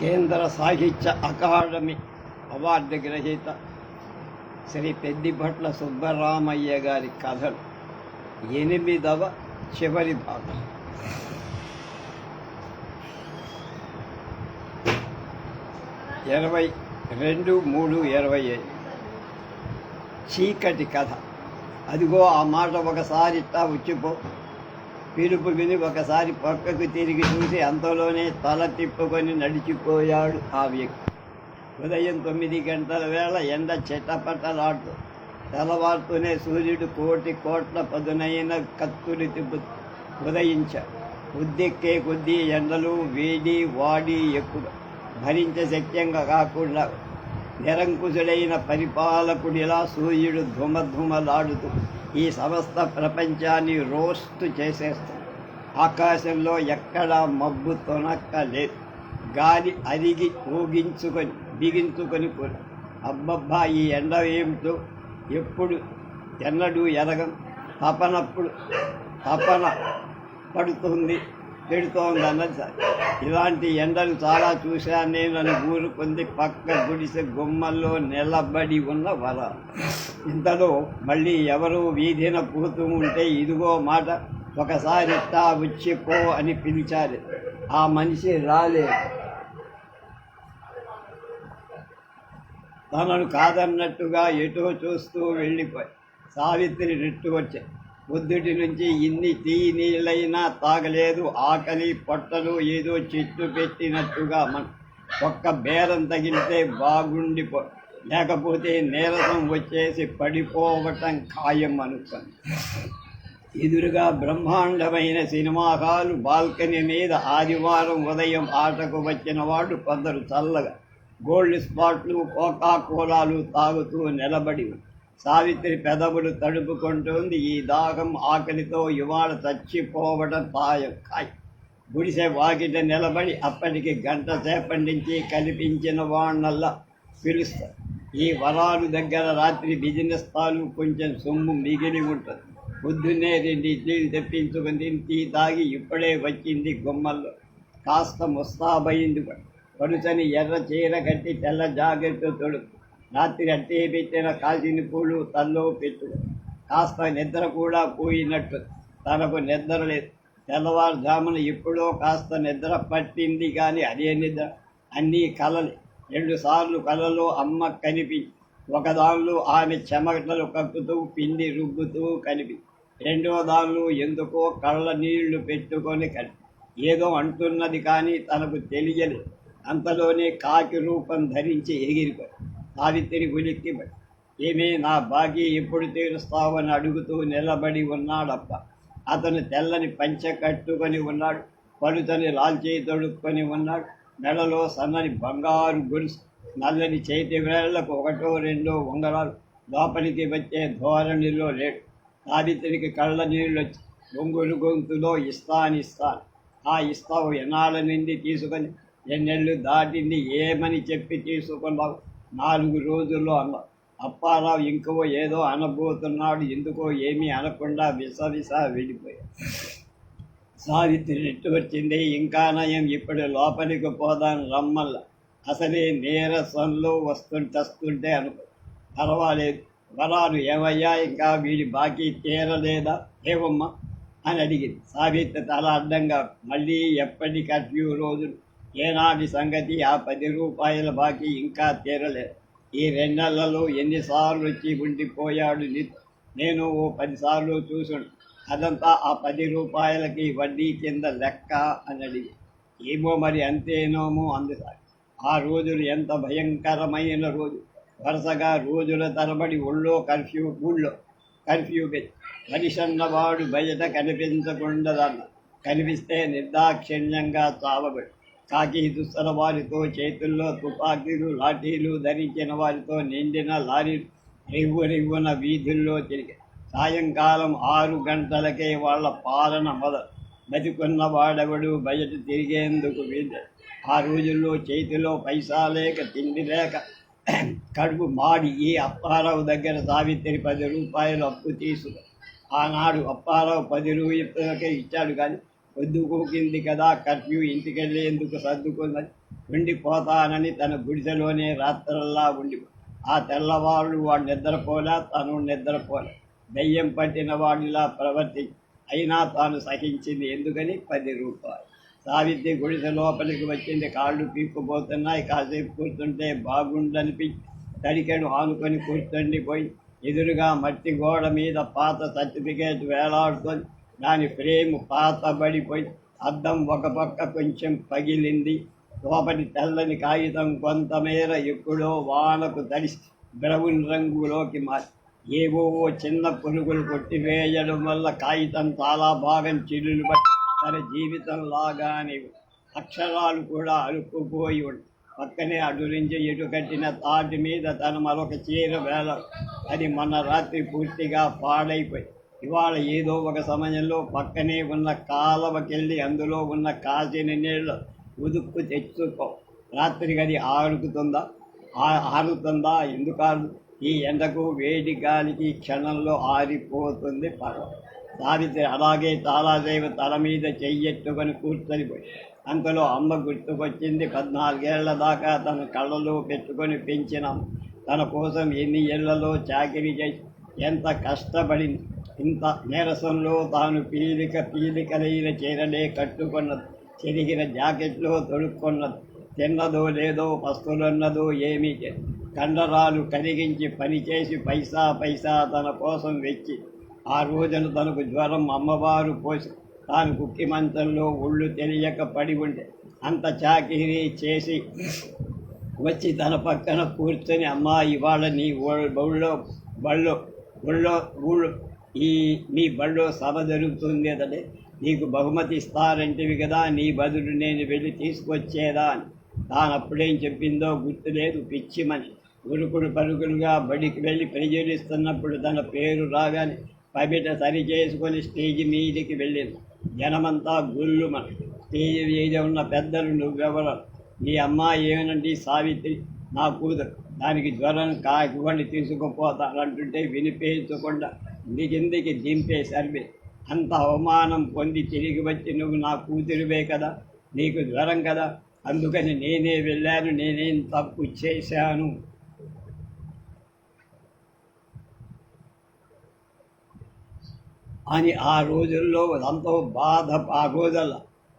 కేంద్ర సాహిత్య academy award గ్రహీత శ్రీ పెద్దిభట్ల సుబ్బరామయ్య గారి కథలు. ఎనిమిదవ చివరి భాగం. ఇరవై రెండు మూడు ఇరవై ఐదు. చీకటి కథ. అదిగో ఆ మాట ఒకసారి ఇట్టా వచ్చిపో పిలుపు విని ఒకసారి పక్కకు తిరిగి చూసి అంతలోనే తల తిప్పుకొని నడిచిపోయాడు ఆ వ్యక్తి. ఉదయం తొమ్మిది గంటల వేళ ఎండ చెట్టపట్టలాడు తెల్లవారుతూనే సూర్యుడు కోటి కోట్ల పదునైన కత్తులు తిప్పు ఉదయించాడు. ఉద్దెక్కే కొద్దీ ఎండలు వేడి వాడి ఎక్కువ. భరించ శక్యంగా కాకుండా నిరంకుశుడైన పరిపాలకుడిలా సూర్యుడు ధుమధుమలాడుతూ ఈ సమస్త ప్రపంచాన్ని రోస్టు చేసేస్తుంది ఆకాశంలో ఎక్కడా మబ్బు తొనక్క లేదు గాలి అరిగి ఊగించుకొని బిగించుకొని కూడా అబ్బబ్బా ఈ ఎండ ఏమిటో? ఎప్పుడు? ఎన్నడూ ఎరగం. తపనప్పుడు తపన పడుతుంది. పెడుతోంది అన్నది సార్. ఇలాంటి ఎండలు చాలా చూశాను నేను అని ఊరుకుంది పక్క గుడిసె గుమ్మల్లో నిలబడి ఉన్న వర. ఇంతలో మళ్ళీ ఎవరు వీధిన పోతూ ఉంటే ఇదిగో మాట ఒకసారి ఇట్టా వచ్చిపో అని పిలిచారు. ఆ మనిషి రాలేదు తనను కాదన్నట్టుగా ఎటో చూస్తూ వెళ్ళిపోయి సావిత్రి రెట్టు వచ్చాయి బుద్ధుడి నుంచి ఇన్ని తీ నీళ్ళైనా తాగలేదు ఆకలి పొట్టలు ఏదో చెట్టు పెట్టినట్టుగా మన ఒక్క బేరం తగిలితే బాగుండి లేకపోతే నీరసం వచ్చేసి పడిపోవటం ఖాయం అనుకోండి ఎదురుగా బ్రహ్మాండమైన సినిమా హాలు బాల్కనీ మీద ఆదివారం ఉదయం ఆటకు వచ్చిన వాడు కొందరు చల్లగా గోల్డ్ స్పాట్లు కోకా కోలాలు తాగుతూ నిలబడి ఉంది. సావిత్రి పెదవులు తడుపుకుంటుంది. ఈ దాహం ఆకలితో ఇవాళ చచ్చిపోవడం తాయం కాయ. గుడిసె వాకిట నిలబడి అప్పటికి గంట సేపటి నుంచి కనిపించిన వాళ్ళల్లా పిలుస్తారు ఈ వరాలు దగ్గర రాత్రి బిజినెస్ తాలు కొంచెం సొమ్ము మిగిలి ఉంటుంది. పొద్దున్నే రెండు ఇడ్లీలు తెప్పించుకుని టీ తాగి ఇప్పుడే వచ్చింది గుమ్మల్లో. కాస్త ముస్తాబయింది. పడుచని ఎర్ర చీర కట్టి తెల్ల జాగ్రత్త తొడుపు రాత్రి అట్టే పెట్టిన కాసిన పూలు తనలో పెట్టు. కాస్త నిద్ర కూడా పోయినట్టు. తనకు నిద్ర లేదు. తెల్లవారుజామున ఎప్పుడో కాస్త నిద్ర పట్టింది కానీ అదే నిద్ర. అన్నీ కలలే. రెండు సార్లు కలలో అమ్మ కనిపి. ఒకదానిలో ఆమె చెమటలు కక్కుతూ పిండి రుబ్బుతూ కనిపి. రెండో దానిలో ఎందుకో కళ్ళ నీళ్ళు పెట్టుకొని కనిపి. ఏదో అంటున్నది కానీ తనకు తెలియలేదు అంతలోనే కాకి రూపం ధరించి ఎగిరిపోయి సావిత్రి ఉలిక్కి ఏమే నా బాకీ ఎప్పుడు తీరుస్తావని అడుగుతూ నిలబడి ఉన్నాడప్ప. అతను తెల్లని పంచె కట్టుకొని ఉన్నాడు. పలుతని లాల్చేయి తొడుక్కొని ఉన్నాడు. మెడలో సన్నని బంగారు గొలుసు నల్లని చేతి వేళ్ళకు ఒకటో రెండో ఉంగరాలు లోపలికి వచ్చే ధోరణిలో లేడు. సావిత్రికి కళ్ళ నీళ్ళు వచ్చి గొంగులు గొంతులో ఇస్తాను ఇస్తాను. ఆ ఇస్తావు ఎన్నాళ్ళ నుండి తీసుకొని ఎన్నెళ్ళు దాటింది ఏమని చెప్పి తీసుకున్నావు? నాలుగు రోజుల్లో అన్నా అప్పారావు ఇంకో ఏదో అనబోతున్నాడు ఎందుకో ఏమీ అనకుండా విసవిస వెళ్ళిపోయాడు. సావిత్రి నెట్టు వచ్చింది ఇంకా నయం ఇప్పుడు లోపలికి పోదాను రమ్మల్ల. అసలే నీరసంలో వస్తుంటే వస్తుంటే అనుకో పర్వాలేదు వరాలు ఏమయ్యా ఇంకా వీడి బాకీ తీరలేదా? ఏవమ్మా అని అడిగింది. సావిత్రి తల అడ్డంగా మళ్ళీ ఎప్పటి కర్ఫ్యూ రోజులు ఏనాటి సంగతి ఆ పది రూపాయల బాకీ ఇంకా తీరలేదు ఈ రెండు ఎన్నిసార్లు వచ్చి ఉండిపోయాడు నేను ఓ పదిసార్లు చూసాను అదంతా ఆ పది రూపాయలకి వడ్డీ కింద లెక్క అని అడిగి ఏమో మరి అంతేనోమో అందుసారి ఆ రోజులు ఎంత భయంకరమైన రోజు. వరుసగా రోజుల తరబడి ఒళ్ళో కర్ఫ్యూ ఊళ్ళో కర్ఫ్యూ పెట్టి బయట కనిపించకుండదన్న. కనిపిస్తే నిర్దాక్షిణ్యంగా చావబడి. కాకి దుస్తల వారితో చేతుల్లో తుపాకీలు లాఠీలు ధరించిన వారితో నిండిన లారీలు రివ్వు రివ్వున వీధుల్లో తిరిగి సాయంకాలం ఆరు గంటలకే వాళ్ళ పాలన మొదలు బతికున్న వాడెవడు బయట తిరిగేందుకు వీధి ఆ రోజుల్లో చేతిలో పైసా లేక తిండి లేక కడుపు మాడి ఈ అప్పారావు దగ్గర సావిత్రి పది రూపాయలు అప్పు తీసుకు ఆనాడు అప్పారావు పది రూపాయలకే ఇచ్చాడు కానీ పొద్దుకోకింది కదా కర్ఫ్యూ ఇంటికి వెళ్ళేందుకు సర్దుకుందని ఉండిపోతానని తన గుడిసెలోనే రాత్రల్లా ఉండి ఆ తెల్లవారు వాడు నిద్రపోలే తను నిద్రపోలే. దయ్యం పట్టిన వాడిలా ప్రవర్తి. అయినా తాను సహించింది ఎందుకని? పది రూపాయలు. సావిత్రి గుడిసె లోపలికి వచ్చింది. కాళ్ళు పీక్కుపోతున్నాయి. కాసేపు కూర్చుంటే బాగుండనిపించి తడికెడు ఆనుకొని కూర్చొని పోయి ఎదురుగా మట్టి గోడ మీద పాత సర్టిఫికేట్ వేలాడుకొని దాని ఫ్రేమ్ పాతబడిపోయి అద్దం ఒక పక్క కొంచెం పగిలింది. లోపలి తెల్లని కాగితం కొంతమేర ఎప్పుడో వానకు తడిసి బ్రౌన్ రంగులోకి మారి. ఏవో చిన్న పురుగులు కొట్టివేయడం వల్ల కాగితం చాలా భాగం చిల్లులు పట్టి తన జీవితం లాగానే అక్షరాలు కూడా అలుక్కుపోయి ఉన్నాయి పక్కనే అటు నుంచి ఇటు కట్టిన తాటి మీద తన మరొక చీర వేల అది మొన్న రాత్రి పూర్తిగా పాడైపోయి ఇవాళ ఏదో ఒక సమయంలో పక్కనే ఉన్న కాలవకెళ్ళి అందులో ఉన్న కాసిన నీళ్ళు ఉదుక్కు తెచ్చుకో. రాత్రికి అది ఆరుకుతుందా? ఆ- ఆరుతుందా? ఎందుకు ఆరు ఈ ఎండకు వేడి గాలికి క్షణంలో ఆరిపోతుంది పర్వం. సావిత్రి అలాగే తారాదేవి తల మీద చెయ్యెట్టుకొని కూర్చొని అంతలో అమ్మ గుర్తుకొచ్చింది పద్నాలుగేళ్ళ దాకా తన కళ్ళలో పెట్టుకొని పెంచినాం తన కోసం ఎన్ని ఏళ్ళలో చాకరీ చేసి ఎంత కష్టపడింది. ఇంత నీరసంలో తాను పీలిక పీలికలైన చీరలే కట్టుకున్నది. చెరిగిన జాకెట్లో తొడుక్కున్నది. తిన్నదో లేదో పస్తులున్నదో ఏమీ చే- కండరాలు కరిగించి పనిచేసి పైసా పైసా తన కోసం వెచ్చి ఆ రోజున తనకు జ్వరం అమ్మవారు పోసి తాను కుక్కి మంచంలో ఒళ్ళు తెలియక పడి ఉంటే అంత చాకిరీ చేసి వచ్చి తన పక్కన కూర్చొని అమ్మా ఇవాళ నీ బళ్ళో బళ్ళో ఊళ్ళో ఊళ్ళో ఈ మీ బళ్ళో సభ జరుగుతుంది అదే నీకు బహుమతి ఇస్తారంటివి కదా నీ బదులు నేను వెళ్ళి తీసుకొచ్చేదా అని తాను అప్పుడేం చెప్పిందో గుర్తులేదు పిచ్చిమని ఉరుకుడు పరుగులుగా బడికి వెళ్ళి ప్రజలిస్తున్నప్పుడు తన పేరు రాగానే పబిట సరి చేసుకొని స్టేజి మీదికి వెళ్ళింది. జనమంతా గుల్లుమని స్టేజ్ మీద ఉన్న పెద్దలు నువ్వెవరు. నీ అమ్మాయి ఏమనండి సావిత్రి నా కూతురు. దానికి జ్వరం కాకివ్వండి తీసుకుపోతానంటుంటే వినిపించకుండా నీకెందుకు దింపే సర్వే అంత అవమానం పొంది తిరిగి వచ్చి నువ్వు నా కూతురువే కదా నీకు జ్వరం కదా అందుకని నేనే వెళ్ళాను నేనేం తప్పు చేశాను? అని ఆ రోజుల్లో ఎంతో బాధ ఆ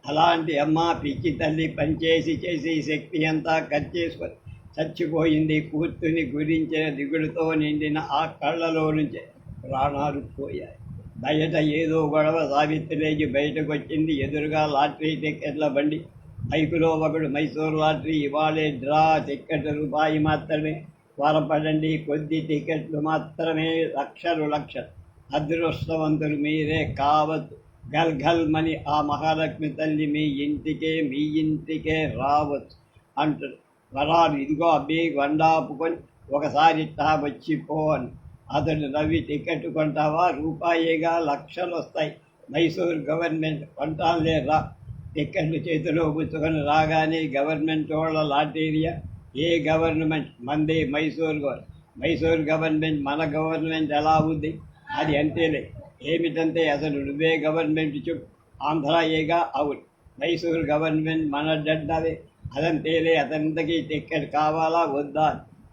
అలాంటి అమ్మ పిచ్చి తల్లి పనిచేసి చేసి శక్తి అంతా ఖర్చు చేసుకొని చచ్చిపోయింది. కూర్చుని గురించిన దిగుడుతో నిండిన ఆ కళ్ళలో నుంచి ప్రాణాలు పోయాయి. బయట ఏదో గొడవ సావిత్రిలేకి బయటకు వచ్చింది ఎదురుగా లాటరీ టికెట్ల బండి. బైకులో ఒకడు మైసూర్ లాటరీ ఇవాళే డ్రా టిక్కెట్ రూపాయి మాత్రమే. త్వరపడండి కొద్ది టికెట్లు మాత్రమే. లక్షలు లక్షలు. అదృష్టవంతులు మీరే కావచ్చు గల్ గల్ మని ఆ మహాలక్ష్మి తల్లి మీ ఇంటికే మీ ఇంటికే రావచ్చు అంటాడు వరాలు ఇదిగో అబ్బి వండాపుకొని ఒకసారి ఇట్టా వచ్చిపో అని అతడు రవి టికెట్ కొంటావా? రూపాయిగా లక్షలు వస్తాయి మైసూర్ గవర్నమెంట్ కొంటానులే రా టికెట్లు చేతిలో పుచ్చుకొని రాగానే గవర్నమెంట్ వాళ్ళ లాటేరియా? ఏ గవర్నమెంట్? మంది మైసూర్ గవర్ మైసూర్ గవర్నమెంట్ మన గవర్నమెంట్ ఎలా ఉంది? అది అంతేలే. ఏమిటంటే అసలు నువ్వే గవర్నమెంట్ చెప్పు. ఆంధ్ర ఏగా అవును. మైసూర్ గవర్నమెంట్ మన డడ్డవే అదంతేలే. అతనింతకీ టికెట్ కావాలా? వద్దా?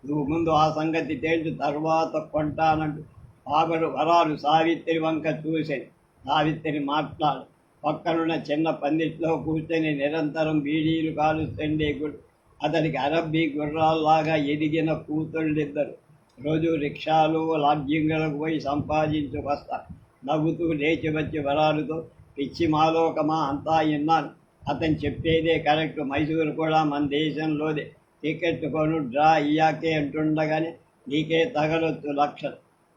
నువ్వు ముందు ఆ సంగతి తేల్చు తర్వాత కొంటానంటూ ఆగడు వరాలు సావిత్రి వంక చూసేది సావిత్రి మాట్లాడు. పక్కనున్న చిన్న పందిట్లో కూర్చొని నిరంతరం బీడీలు కాలుస్తుండే గుడు. అతనికి అరబ్బీ గుర్రాల్లాగా ఎదిగిన కూతుళ్ళిద్దరు. రోజు రిక్షాలు లాడ్జింగులకు పోయి సంపాదించు వస్తా. నవ్వుతూ లేచి వచ్చి వరాలుతో పిచ్చి మాలోకమా అంతా విన్నాను అతను చెప్పేదే కరెక్ట్. మైసూరు కూడా మన దేశంలోదే. టికెట్ డ్రా ఇయ్యాకే అంటుండగానే నీకే తగలొచ్చు లక్ష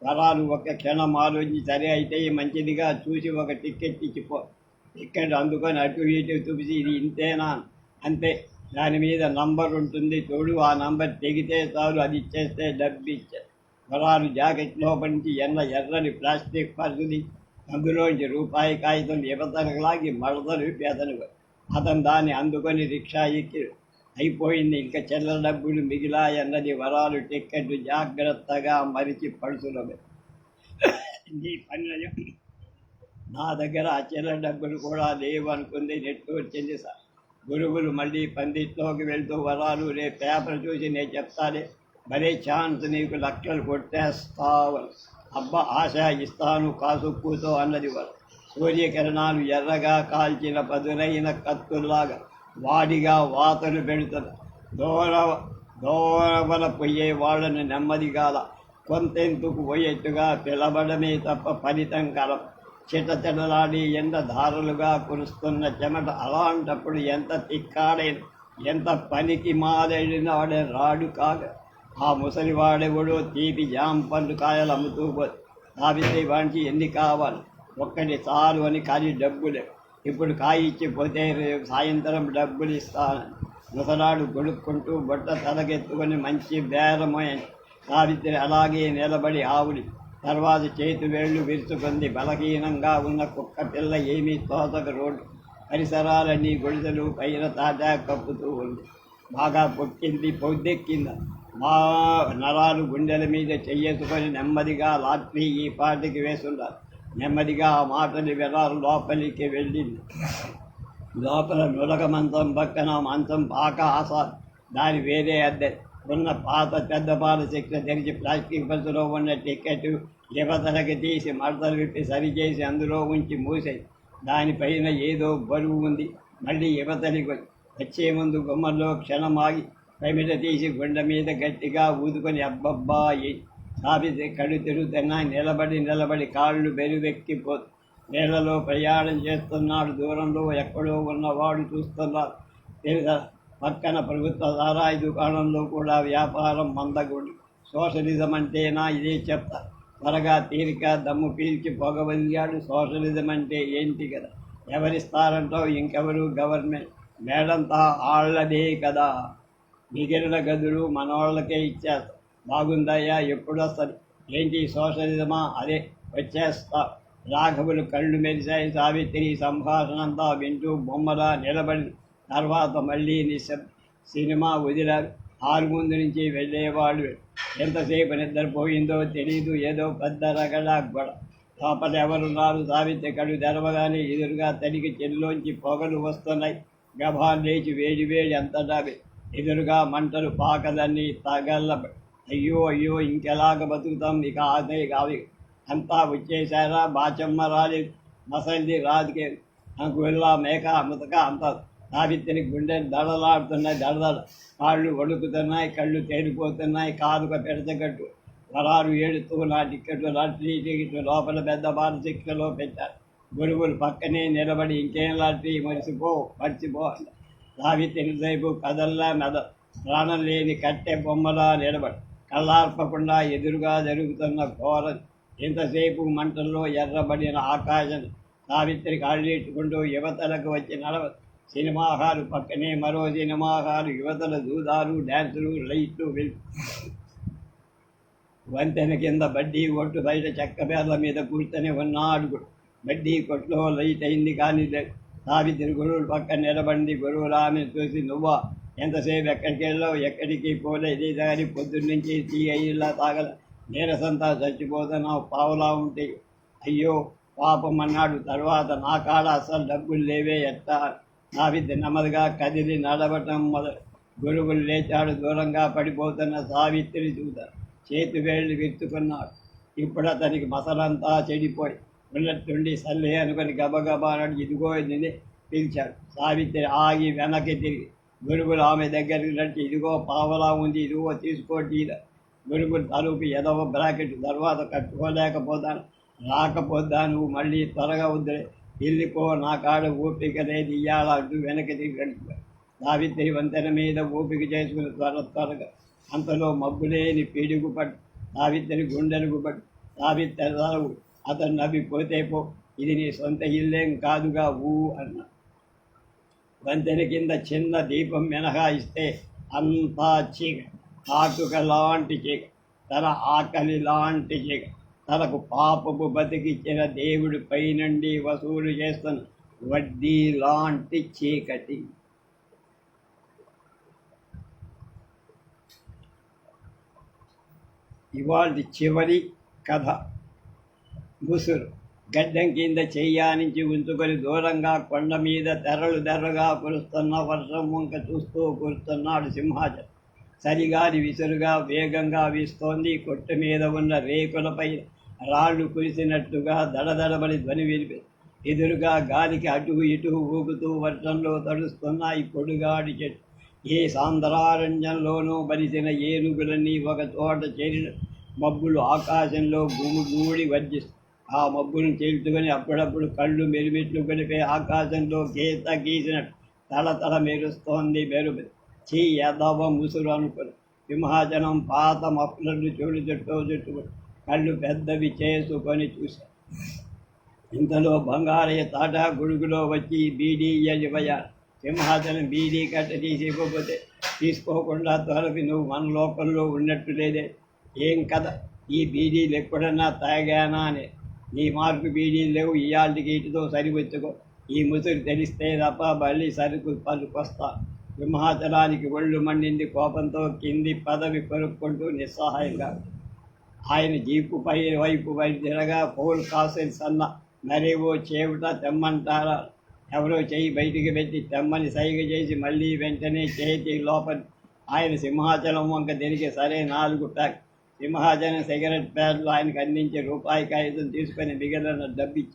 తరాలు ఒక క్షణం ఆలోచించి సరే అయితే మంచిదిగా చూసి ఒక టికెట్ ఇచ్చిపో. టికెట్ అందుకొని అటు ఇటు చూసి ఇది ఇంతేనా? అంతే. దాని మీద నంబర్ ఉంటుంది చూడు. ఆ నంబర్ తెగితే చాలు అది ఇచ్చేస్తే డబ్బు ఇచ్చే. వరాలు జాకెట్ లోపల నుంచి ఎన్న ఎర్రని ప్లాస్టిక్ పరుసుది అందులోంచి రూపాయి కాగితం యువతలకు లాగి మడతలు పేదను అతను దాన్ని అందుకొని రిక్షా ఎక్కి అయిపోయింది. ఇంకా చెల్ల డబ్బులు మిగిలాయన్నది వరాలు టిక్కెట్ జాగ్రత్తగా మరిచి పడుసులో నీ పనులు నా దగ్గర ఆ చెల్ల డబ్బులు కూడా లేవు అనుకుంది నెట్టు వచ్చింది సార్. గురువులు మళ్ళీ పందిట్లోకి వెళ్తూ వరాలు రే పేపర్ చూసి నేను చెప్తానే మరే ఛాన్స్ నీకు లక్షలు కొట్టేస్తావు. అబ్బా ఆశ ఇస్తాను కాసుక్కుతో అన్నది వారు. సూర్యకిరణాలు ఎర్రగా కాల్చిన పదునైన కత్తుల్లాగా. వాడిగా వాతలు పెడుతుంది దూర దూరవల పోయే వాళ్ళను నెమ్మదిగాల కొంతెందుకు పోయేట్టుగా పిలవడమే తప్ప ఫలితం కలం. చిటచిటలాడి ఎండ ధారలుగా కురుస్తున్న చెమట అలాంటప్పుడు ఎంత తిక్కాడైన ఎంత పనికి మారేడిన వాడే రాడు కాక. ఆ ముసలివాడెవడో తీపి జామ పండు కాయలు అమ్ముతూ పోతే తాపితే వానికి ఎన్ని కావాలి? ఒక్కటి చాలు అని కానీ డబ్బులే. ఇప్పుడు కాయిచ్చి పోతే రేపు సాయంత్రం డబ్బులు ఇస్తాను ముసలాడు గొడుక్కుంటూ బొట్ట తలకెత్తుకొని మంచి బేరమై సావిత్రి అలాగే నిలబడి ఆవుడి తర్వాత చేతి వేళ్ళు విరుచుకుంది. బలహీనంగా ఉన్న కుక్క పిల్ల ఏమీ తోతక రోడ్డు పరిసరాలన్నీ గుడిసెలు పైన తాజా కప్పుతూ ఉంది. బాగా పొక్కింది పొద్దెక్కింది. మా నరాలు గుండెల మీద చెయ్యేసుకొని నెమ్మదిగా లాట్రీ ఈ పాటికి వేసుండారు నెమ్మదిగా ఆ మాటలు వినారు లోపలికి వెళ్ళింది. లోపల నులక మంచం పక్కన మంచం పాక ఆశ దాని వేరే అద్దె. ఉన్న పాత పెద్ద పాత శిక్ష తెరిచి ప్లాస్టిక్ బస్సులో ఉన్న టికెట్ యువతలకి తీసి మడతలు విప్పి సరిచేసి అందులో ఉంచి మూసేది దానిపైన ఏదో బరువు ఉంది. మళ్ళీ యువతలికి వచ్చే ముందు గుమ్మల్లో క్షణమాగి పమిట తీసి గుండె మీద గట్టిగా ఊదుకొని అబ్బబ్బా సాబితే కళ్ళు తిరుగుతున్నాయి నిలబడి నిలబడి కాళ్ళు బెరువెక్కిపో నేలలో ప్రయాణం చేస్తున్నాడు. దూరంలో ఎక్కడో ఉన్నవాడు చూస్తున్నారు వివిధ పక్కన ప్రభుత్వ సారాయి దుకాణంలో కూడా వ్యాపారం మందగుడి సోషలిజం అంటేనా ఇదే చెప్తా త్వరగా తీరిక దమ్ము పీల్చి పొగవలిగాడు. సోషలిజం అంటే ఏంటి కదా? ఎవరిస్తారంటావు ఇంకెవరు గవర్నమెంట్? మేడంతా ఆళ్ళదే కదా. మిగిలిన గదులు మనవాళ్ళకే ఇచ్చేస్తారు బాగుందయ్యా ఎప్పుడు వస్తారు ఏంటి సోషలిజమా? అదే వచ్చేస్తా. రాఘవులు కళ్ళు మెరిశాయి సావిత్రి సంభాషణ అంతా వింటూ బొమ్మలా నిలబడి తర్వాత మళ్ళీ నిశ్శబ్ సినిమా వదిలారు. హాల్ ముందు నుంచి వెళ్ళేవాళ్ళు ఎంతసేపు నిద్రపోయిందో తెలియదు ఏదో పెద్ద రగడ గొడ. లోపల ఎవరున్నారు సావిత్రి కళ్ళు తెరవగానే ఎదురుగా తడికి చెల్లోంచి పొగలు వస్తున్నాయి. గభాన్ లేచి వేడి వేడి అంతటా ఎదురుగా మంటలు పాకలన్నీ తగల అయ్యో అయ్యో ఇంకెలాగ బతుకుతాం? ఇక ఆదే కావి అంతా వచ్చేసారా? బాచమ్మ రాలేదు మసల్ది రాదుకే. నాకు వెళ్ళా మేక అమృతక అంతా సావిత్రి గుండె దడలాడుతున్నాయి దడదడ. కాళ్ళు వణుకుతున్నాయి కళ్ళు తేలిపోతున్నాయి కాదుక పెడతగట్టు. వరాలు ఏడుతూ నా టిక్కెట్లు లాటరీ టికెట్లు లోపల పెద్ద బాల శిక్షలో పెట్టారు గురువులు పక్కనే నిలబడి ఇంకేం లాటరీ? మరిచిపో మర్చిపో సావిత్రి సేపు కదల్లా మెద. ప్రాణం లేని కట్టె బొమ్మలా నిలబడి. కళ్ళార్పకుండా ఎదురుగా జరుగుతున్న ఘోర ఇంతసేపు మంటల్లో ఎర్రబడిన ఆకాశం సావిత్రి కాళ్ళేట్టుకుంటూ యువతలకు వచ్చి నడవ సినిమా హాలు పక్కనే మరో సినిమా హాలు యువతల దూదాలు డ్యాన్సులు లైట్లు వంతెన కింద బడ్డీ ఒట్టు బయట చెక్క పేర్ల మీద కూర్చొని ఉన్నాడు బడ్డీ కొట్లో లైట్ అయింది కానీ సావిత్రి గురువులు పక్కన నిలబడింది గురువులు ఆమె చూసి నువ్వా? ఎంతసేపు ఎక్కడికి వెళ్ళావు? ఎక్కడికి పోలేదు దాని పొద్దున్నుంచి టీ అయ్యిలా తాగల. నీరసంతా చచ్చిపోతున్నావు. పావులా ఉంటే అయ్యో పాపం అన్నాడు. తర్వాత నా కాడ అసలు డబ్బులు లేవే ఎట్టా సావిత్రి నెమ్మదిగా కదిలి నడవటం మొదలు గురువులు లేచాడు. దూరంగా పడిపోతున్న సావిత్రి చూత చేతి వేళ్ళు విత్తుకున్నాడు. ఇప్పుడు అతనికి మసలంతా చెడిపోయి ఉన్నట్టుండి సల్లే అనుకొని గబగబా అన్నాడు ఇదిగో పిలిచాడు. సావిత్రి ఆగి వెనక్కి తిరిగి గురుగులు ఆమె దగ్గరికి నడిచి ఇదిగో పావలా ఉంది ఇదిగో తీసుకోండి. గురుగులు తలుపు ఎదవ బ్రాకెట్ తర్వాత కట్టుకోలేకపోతాను రాకపోతా నువ్వు మళ్ళీ త్వరగా వద్దులే. వెళ్ళిపో నా కాడ ఓపిక లేదు. ఇయ్యాల అంటూ వెనక్కి తిరిగి సావిత్రి వంతెన మీద ఓపిక చేసుకుని త్వర త్వరగా అంతలో మబ్బులేని పీడుగు పట్టు సావిత్రి గుండెలకు పట్టు సావిత్రి అతను నవ్వి పోతే పో. ఇది నీ సొంత ఇల్లేం కాదుగా ఊ అన్న. వంతెన కింద చిన్న దీపం మినహాయిస్తే అంతా చీక కాటుక లాంటి చీక తన ఆకలి లాంటి చీక తనకు పాపపు బతికిచ్చిన దేవుడి పైనుండి వసూలు చేస్తున్న వడ్డీ లాంటి చీకటి. ఇవాళ చివరి కథ ముసురు. గడ్డం కింద చెయ్యానించి ఉంచుకొని దూరంగా కొండ మీద తెరలు తెరలుగా కురుస్తున్న వర్షం వంక చూస్తూ కురుస్తున్నాడు సింహాచలం. సరిగాని విసురుగా వేగంగా వీస్తోంది కొట్టు మీద ఉన్న రేకులపై రాళ్ళు కురిసినట్టుగా దడదడబడి ధ్వని వినిపి ఎదురుగా గాలికి అటు ఇటు ఊగుతూ వర్షంలో తడుస్తున్నాయి పొడుగాడి చెట్టు. ఏ సాంద్రారణ్యంలోనూ బలిసిన ఏనుగులన్నీ ఒక చోట చేరిన మబ్బులు ఆకాశంలో గుమిగూడి వర్జిస్తాయి ఆ మబ్బును చేల్చుకొని అప్పుడప్పుడు కళ్ళు మెరిమెట్లు గడిపే ఆకాశంలో గీత గీసినట్టు తల తల మెరుస్తోంది మెరుపు. చీ యదవ ముసురు అనుకుని సింహాచనం పాత మఫ్లర్లు చెడు చుట్టూ చుట్టుకొని కళ్ళు పెద్దవి చేసుకొని చూశారు ఇంతలో బంగారయ్య తాటా గుడుగులో వచ్చి బీడీ ఇవ్వయాడు సింహాచలం బీడీ కట్ట తీసి ఇవ్వకపోతే తీసుకోకుండా తొలపి నువ్వు మన లోకంలో ఉన్నట్టు లేదే. ఏం కథ? ఈ బీడీలు ఎప్పుడన్నా తాగానా అని. నీ మార్కు బీడీలు లేవు ఇయాళ్ళకి ఇటుతో సరిపెచ్చుకో ఈ ముసురు తెలిస్తే తప్ప మళ్ళీ సరుకు పలుకొస్తా. సింహాచలానికి ఒళ్ళు మండింది కోపంతో కింది పదవి కొనుక్కుంటూ నిస్సహాయంగా. ఆయన జీపు పై వైపు తిరగా పోల్ కాసిన సన్న. మరేవో చేవుట తెమ్మంటారా? ఎవరో చేయి బయటికి పెట్టి తెమ్మని సైగ చేసి మళ్ళీ వెంటనే చేతి లోపలి. ఆయన సింహాచలం వంక తిరిగి సరే నాలుగు ప్యాక్ సింహాజనం సిగరెట్ ప్యాడ్లు ఆయనకు అందించి రూపాయి కాగితం తీసుకొని మిగిలిన డబ్బిచ్చి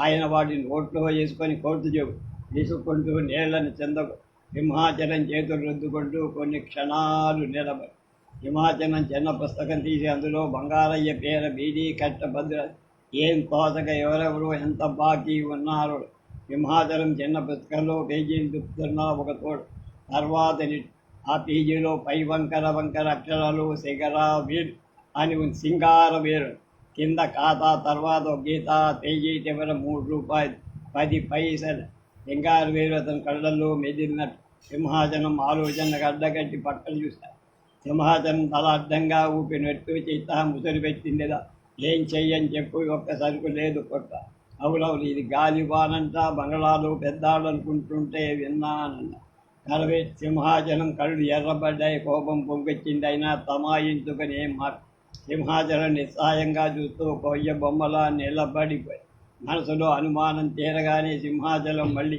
ఆయన వాటిని నోట్లో వేసుకొని కోర్టు చెబు తీసుకుంటూ నీళ్ళను చెందకు సింహాచలం చేతులు రుద్దుకుంటూ కొన్ని క్షణాలు నిలబడి సింహాచలం చిన్న పుస్తకం తీసి అందులో బంగారయ్య పేర బీడీ కట్టభద్ర ఏం కోతక ఎవరెవరు ఎంత బాకీ ఉన్నారో. సింహాచలం చిన్న పుస్తకంలో పేజీలు తిప్పుతున్నా ఒక తోడు. తర్వాత ని- ఆ పేజీలో పై వంకర వంకర అక్షరాలు శిఖర వీర్ అని సింగార వీరు కింద ఖాతా తర్వాత గీత పేజీ చివర మూడు రూపాయలు పది పైసలు. సింగార వీరు అతని కళ్ళల్లో మెదిలినట్టు. సింహాచనం ఆలోచన అడ్డగట్టి పక్కన చూశారు సింహాచనం తల అడ్డంగా ఊపినట్టు చేత ముసలి పెట్టిందిదా ఏం చెయ్యని చెప్పు ఒక్క సరుకు లేదు కొట్ట అవునవును ఇది గాలివానంట బంగళాలు పెద్దాళ్ళు అనుకుంటుంటే విన్నానన్నా. కలవే సింహాచలం కళ్ళు ఎర్రబడ్డాయి కోపం పొంగొచ్చింది అయినా తమాయించుకొని ఏం మాట సింహాచలం నిస్సాయంగా చూస్తూ కొయ్య బొమ్మలా నిలబడిపోయి మనసులో అనుమానం తీరగానే సింహాచలం మళ్ళీ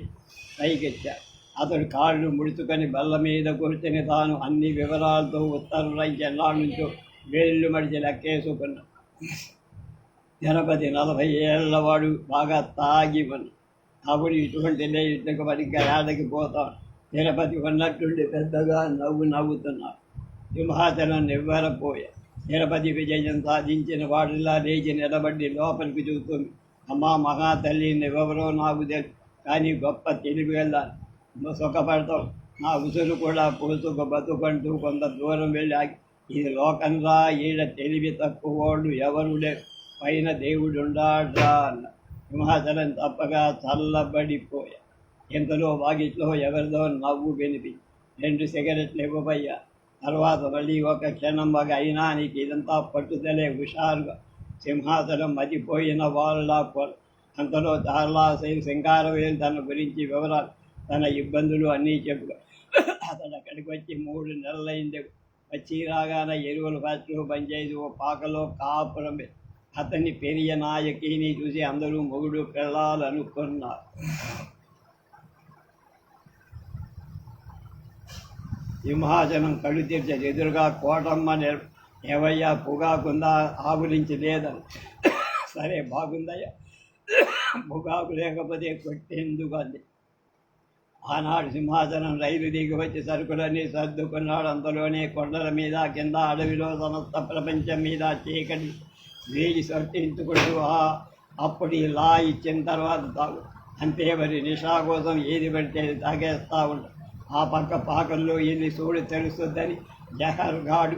పైకెచ్చాడు అతడు కాళ్ళు ముడుచుకొని బల్ల మీద కూర్చొని తాను అన్ని వివరాలతో ఉత్తరం ఎన్నాళ్ళ నుంచో వేళ్ళు మడిచి లెక్కేసుకున్నాడు తిరుపతి నలభై ఏళ్ళవాడు బాగా తాగి ఉన్నాడు అప్పుడు ఇటువంటి ఇటుకు సరిగ్గా ఏడకి పోతాడు తిరుపతి ఉన్నట్టుండి పెద్దగా నవ్వు నవ్వుతున్నారు సింహాచలం నివ్వెరపోయా తిరుపతి విజయం సాధించిన వాడిలా లేచి నిలబడి లోపలికి చూస్తుంది. అమ్మా మహాతల్లి ఎవరో నాకు తెలుసు కానీ గొప్ప తెలివి వెళ్ళాలి సుఖపడతాం నా ఉసురు కూడా పోసుకు బతుకంటూ కొంత దూరం వెళ్ళి ఇది లోకంరా ఈడ తెలివి తక్కువోళ్ళు ఎవరు లేరు. పైన దేవుడు ఉండాడ్రా అన్న సింహాచలం తప్పగా చల్లబడిపోయా. ఇంతలో వాకిట్లో ఎవరిదో నవ్వు వినిపి. రెండు సిగరెట్లు ఇవ్వబయ్యా. తర్వాత మళ్ళీ ఒక క్షణం బాగా అయినా నీకు ఇదంతా పట్టుదలే హుషారుగా. సింహాసనం మతిపోయిన వాళ్ళ అంతలో చాలా సింగారవేలు తన గురించి వివరాలు తన ఇబ్బందులు అన్నీ చెప్పు అతను అక్కడికి వచ్చి మూడు నెలలైంది. వచ్చి రాగానే ఎరువుల ఫ్యాక్టరీ పనిచేసి ఓ పాకలో కాపురం అతని అతన్ని పెరియ నాయకిని చూసి అందరూ మొగుడు పెళ్ళాలనుకున్నారు. సింహాసనం కళ్ళు తెరిచేది ఎదురుగా కోటమ్మ ఏవయ్యా పొగాకుందా ఆవులించి లేదని సరే బాగుందయ్యా. పొగాకు లేకపోతే కొట్టేందుకు అంది. ఆనాడు సింహాసనం రైలు దిగి వచ్చి సరుకులన్నీ సర్దుకున్నాడు. అంతలోనే కొండల మీద కింద అడవిలో సమస్త ప్రపంచం మీద చీకటి వేడి సర్టించుకుంటూ అప్పుడు ఇలా ఇచ్చిన తర్వాత తాగు. అంతే మరి నిషా కోసం ఏది పడితే తాగేస్తూ ఉంటాం ఆ పక్క పాకంలో ఎన్ని చూడు తెలుస్తుందని జహర్ గాడు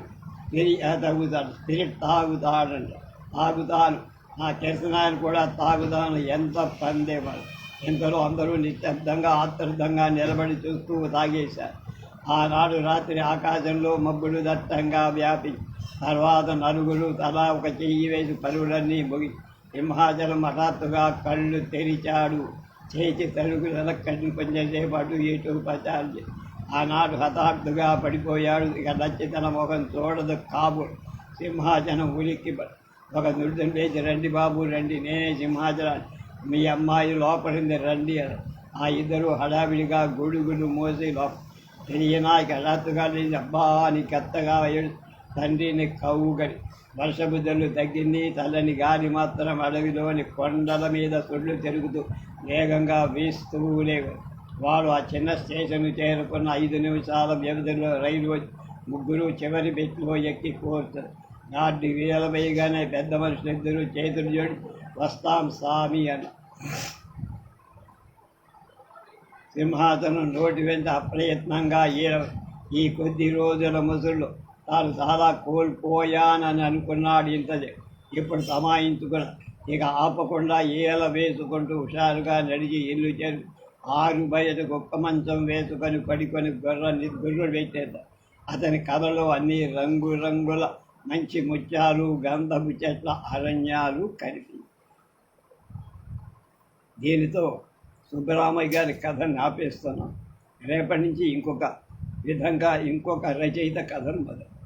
తాగుతాడు స్పిరిట్ తాగుతాడంట తాగుతాను ఆ కెరసనాయలు కూడా తాగుతాను ఎంత పందేవాడు. ఇంతలో అందరూ నిశ్శబ్దంగా ఆత్రుతంగా నిలబడి చూస్తూ తాగేశారు. ఆనాడు రాత్రి ఆకాశంలో మబ్బులు దట్టంగా వ్యాపి తర్వాత నలుగురు తలా ఒక చెయ్యి వేసి పరువులన్నీ ముగి సింహాచలం హఠాత్తుగా కళ్ళు తెరిచాడు. చేతి తలుగుల కళ్ళు కొంచెంసేపాటు అటు పచార్య ఆనాడు హఠాత్తుగా పడిపోయాడు. ఇక నచ్చి తన ముఖం చూడదు కాబు. సింహాచనం ఉలిక్కి ఒక నుడిని లేచి రండి బాబు రండి. నేనే సింహాచలాన్ని మీ అమ్మాయి లోపలింది రండి అని. ఆ ఇద్దరు హడావిడిగా గొడుగులు మోసి లోప తెలియనాకి హఠాత్తుగా లేచి అబ్బా అని కత్తగా ఏడు తండ్రిని కవ్వుగని వర్షబుద్ధులు తగ్గింది చల్లని గాలి మాత్రం అడవిలోని కొండల మీద సుళ్ళు తిరుగుతూ వేగంగా వీస్తూ లేవు. వాడు ఆ చిన్న స్టేషన్ చేరుకున్న ఐదు నిమిషాల వ్యవధిలో రైలు ముగ్గురు చివరి బెట్లో ఎక్కి కూర్చున్నారు నాటి వీల వేయగానే పెద్ద మనుషులు ఇద్దరు చేతులు జోడి వస్తాం స్వామి అని సింహాసనం నోటి వెంట అప్రయత్నంగా ఈ కొద్ది రోజుల ముసుళ్ళు తాను చాలా కోల్పోయానని అనుకున్నాడు ఇంతది. ఇప్పుడు సమాయించుకున్న ఇక ఆపకుండా ఈల వేసుకుంటూ హుషారుగా నడిచి ఇల్లు చేరు ఆరు బయట గొప్ప మంచం వేసుకొని పడుకొని గుర్ర గుర్రుడు పెట్టేద్దాం అతని కథలో అన్ని రంగురంగుల మంచి ముత్యాలు గంధపు చెట్ల అరణ్యాలు కలిపి. దీనితో సుబ్బరామయ్య గారి కథను ఆపేస్తున్నాం రేపటి నుంచి ఇంకొక విధంగా ఇంకొక రచయిత కథను మొదలు